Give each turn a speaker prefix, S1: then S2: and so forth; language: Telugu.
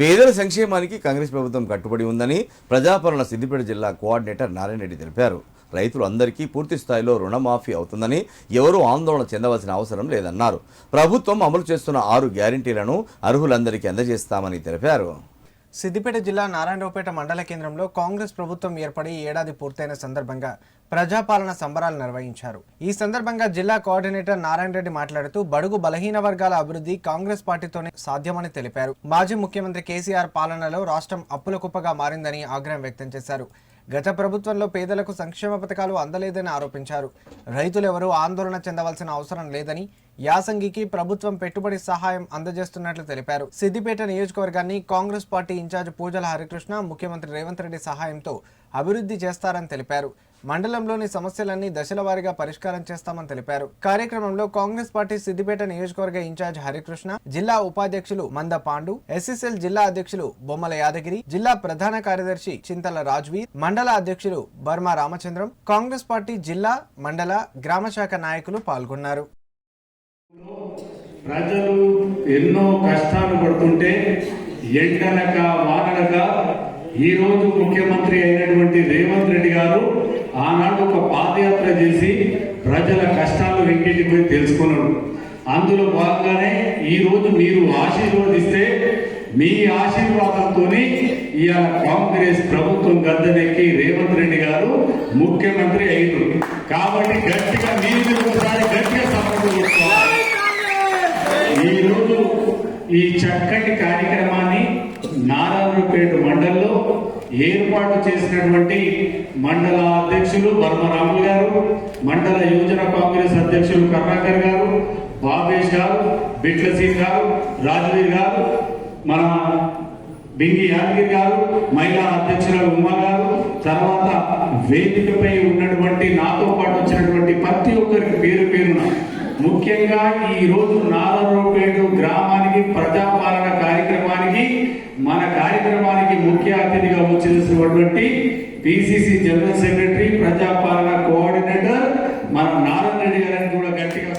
S1: పేదల సంక్షేమానికి కాంగ్రెస్ ప్రభుత్వం కట్టుబడి ఉందని ప్రజాపాలన సిద్దిపేట జిల్లా కోఆర్డినేటర్ నారాయణ రెడ్డి తెలిపారు. రైతులు అందరికీ పూర్తి స్థాయిలో రుణమాఫీ అవుతుందని ఎవరూ ఆందోళన చెందవలసిన అవసరం లేదన్నారు. ప్రభుత్వం అమలు చేస్తున్న ఆరు గ్యారంటీలను అర్హులందరికీ అందజేస్తామని తెలిపారు.
S2: సిద్దిపేట జిల్లా నారాయణరావుపేట మండల కేంద్రంలో కాంగ్రెస్ ప్రభుత్వం ఏర్పడి ఏడాది పూర్తయిన సందర్భంగా ప్రజాపాలన సంబరాలు నిర్వహించారు. ఈ సందర్భంగా జిల్లా కోఆర్డినేటర్ నారాయణ రెడ్డి మాట్లాడుతూ బడుగు బలహీన వర్గాల అభివృద్ధి కాంగ్రెస్ పార్టీతోనే సాధ్యమని తెలిపారు. మాజీ ముఖ్యమంత్రి కేసీఆర్ పాలనలో రాష్ట్రం అప్పుల కుప్పగా మారిందని ఆగ్రహం వ్యక్తం చేశారు. గత ప్రభుత్వంలో పేదలకు సంక్షేమ పథకాలు అందలేదని ఆరోపించారు. రైతులెవరూ ఆందోళన చెందవలసిన అవసరం లేదని యాసంగికి ప్రభుత్వం పెట్టుబడి సహాయం అందజేస్తున్నట్లు తెలిపారు. సిద్దిపేట నియోజకవర్గాన్ని కాంగ్రెస్ పార్టీ ఇన్ఛార్జ్ పూజల హరికృష్ణ ముఖ్యమంత్రి రేవంత్ రెడ్డి సహాయంతో అభివృద్ధి చేస్తారని తెలిపారు. మండలంలోని సమస్యలన్నీ దశల వారీగా పరిష్కారం చేస్తామని తెలిపారు. కార్యక్రమంలో కాంగ్రెస్ పార్టీ సిద్దిపేట నియోజకవర్గ ఇన్ఛార్జ్ హరికృష్ణ జిల్లా ఉపాధ్యక్షులు మంద పాండు ఎస్ఎస్ఎల్ జిల్లా అధ్యక్షులు బొమ్మల యాదగిరి జిల్లా ప్రధాన కార్యదర్శి చింతల రాజ్వీర్ మండల అధ్యక్షులు బర్మా రామచంద్రం కాంగ్రెస్ పార్టీ జిల్లా మండల గ్రామ శాఖ నాయకులు పాల్గొన్నారు.
S3: ప్రజలు ఎన్నో కష్టాలు పడుతుంటే ఎండనక వాననక ఈ రోజు ముఖ్యమంత్రి అయినటువంటి రేవంత్ రెడ్డి గారు ఆనాడు ఒక పాదయాత్ర చేసి ప్రజల కష్టాలు వెంకిటి పోయి తెలుసుకున్నాడు. అందులో భాగంగానే ఈ రోజు మీరు ఆశీర్వదిస్తే మీ ఆశీర్వాదంతో ఇవాళ కాంగ్రెస్ ప్రభుత్వం గద్దెనెక్కి రేవంత్ రెడ్డి గారు ముఖ్యమంత్రి అయ్యారు కాబట్టి గట్టిగా మీరు ఒకసారి ఈ రోజు ఈ చక్కటి కార్యక్రమాన్ని నారాయణపేట మండలంలో ఏర్పాటు చేసినటువంటి మండల అధ్యక్షులు బర్మరాములు గారు మండల యువజన కాంగ్రెస్ అధ్యక్షులు కర్ణాకర్ గారు బాబేష్ గారు బిట్ల సింగ్ గారు రాజవీర్ గారు మన బింగి యాదగిరి గారు మహిళా అధ్యక్షురాలు ఉమా గారు తర్వాత వేదికపై ఉన్నటువంటి నాతో పాటు వచ్చినటువంటి ప్రతి ముఖ్యంగా ఈ రోజు నారూపేటు గ్రామానికి ప్రజాపాలన కార్యక్రమానికి మన కార్యక్రమానికి ముఖ్య అతిథిగా వచ్చినటువంటి PCC general secretary Prajapalana coordinator మన నారాయణ రెడ్డి గారిని కూడా గట్టిగా